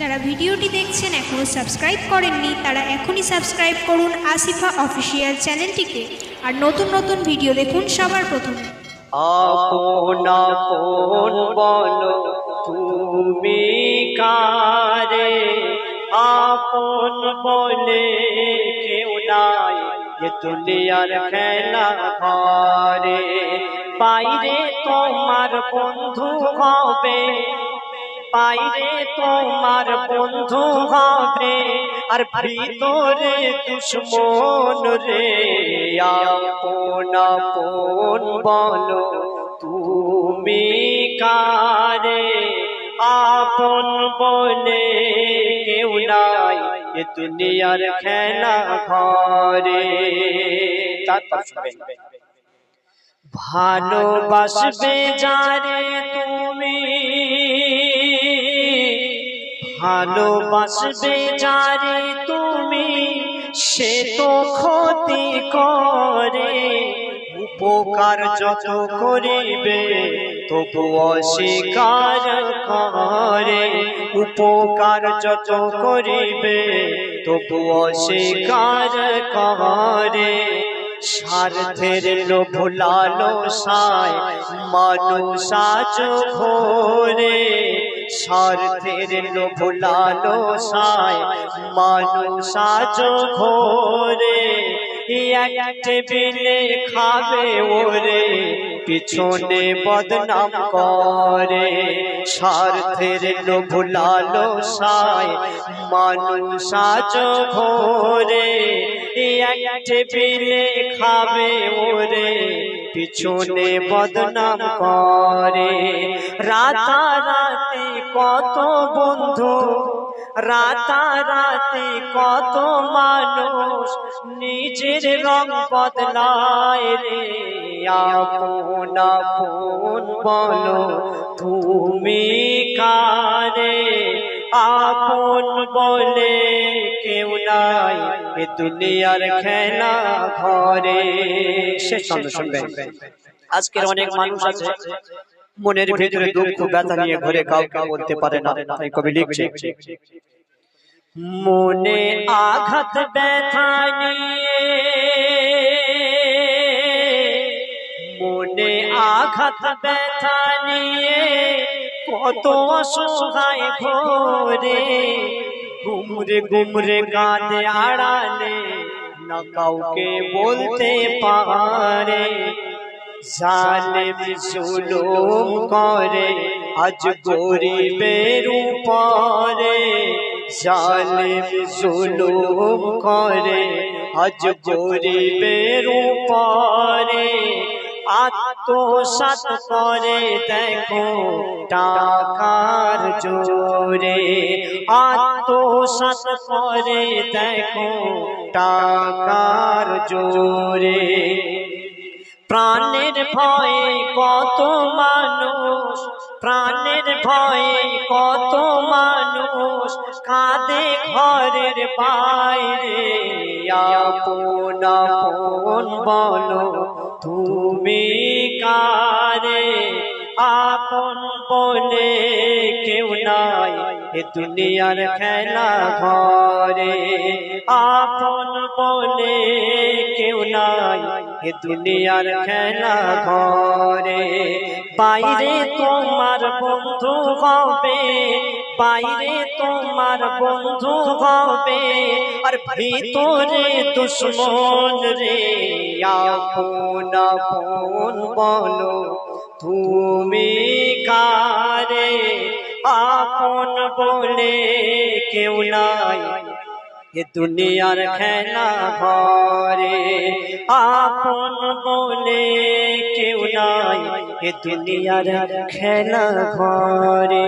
যারা ভিডিওটি দেখছেন এখনও সাবস্ক্রাইব করেননি, তারা এখনই সাবস্ক্রাইব করুন আসিফা অফিসিয়াল চ্যানেলটিকে। আর নতুন নতুন ভিডিও দেখুন সবার প্রথমে। আপন আপন বলো, তুমি কারে? আপন বলে কেউ নাই দুনিয়ার খেলা বাইরে তোমার বন্ধু হবে বাইরে তোমার বন্ধু হবে, আর ভিতরে দুশ্মন রে। আপন আপন বলো, তুমি কারে? আপন বলে কেউ নাই এ দুনিয়ার খেলা ঘরে। ভালোবাসবে যারে তুমি? ভালোবাসবে যারে তুমি, সে তো ক্ষতি করে। উপকার যত করিবে, তবু অস্বীকার করে। উপকার যত করিবে, তবু অস্বীকার করে। স্বার্থের লোভ লালসায় মানুষ আজ ভোরে। স্বার্থের লোভ লালসায় মানুষ আজ ভোরে। টেবিলে খাবে ওরে, পিছনে বদনাম করে। স্বার্থের লোভ লালসায় মানুষ আজ ভোরে। টেবিলে খাবে ওরে পিছনে বদনাম করে। রাতারাতি কত বন্ধু রাতারাতি কত মানুষ নিজের রং বদলায় রে। আপন আপন বলো তুমি কারে? আপন বলে কেউ নাই এ দুনিয়ার খেলা ঘরে। শেষ ছন্দ শুনবেন। আজকের অনেক মানুষ আছে মনের ভিতরে দুঃখ ব্যথা নিয়ে ঘরে কাউকে বলতে পারে না তাই কবি লিখছে। মনে আঘাত ব্যথা নিয়ে। মনে আঘাত ব্যথা নিয়ে কত অসহায় ঘরে গুমরে গুমরে কাঁদে আড়ালে না কাউকে বলতে পারে জালেম জুলুম করে আজ গরিবের উপরে জালেম জুলুম করে আজ গরিবের উপরে আত্মসাত করে দেখো টাকার জোরে। আত্মসাত করে দেখো টাকার জোরে। প্রাণের ভয়ে কত মানুষ, প্রাণের ভয়ে কত মানুষ কাঁদে ঘরের বাইরে। আপন আপন বলো তুমি কারে আপন বলে কেউ নাই। এ দুনিয়ার খেলা ঘরে আপন বলে কেউ নাই। এ দুনিয়ার খেলা ঘরে বাইরে তোমার বন্ধু হবে, বাইরে তোমার বন্ধু হবে। আর ভিতরে দুশ্মন রে, আপন আপন বলো, তুমি কারে? আপন বলে কেউ নাই। এ দুনিয়ার খেলা ঘরে আপন বলে কেউ নাই। এ দুনিয়ার খেলা ঘরে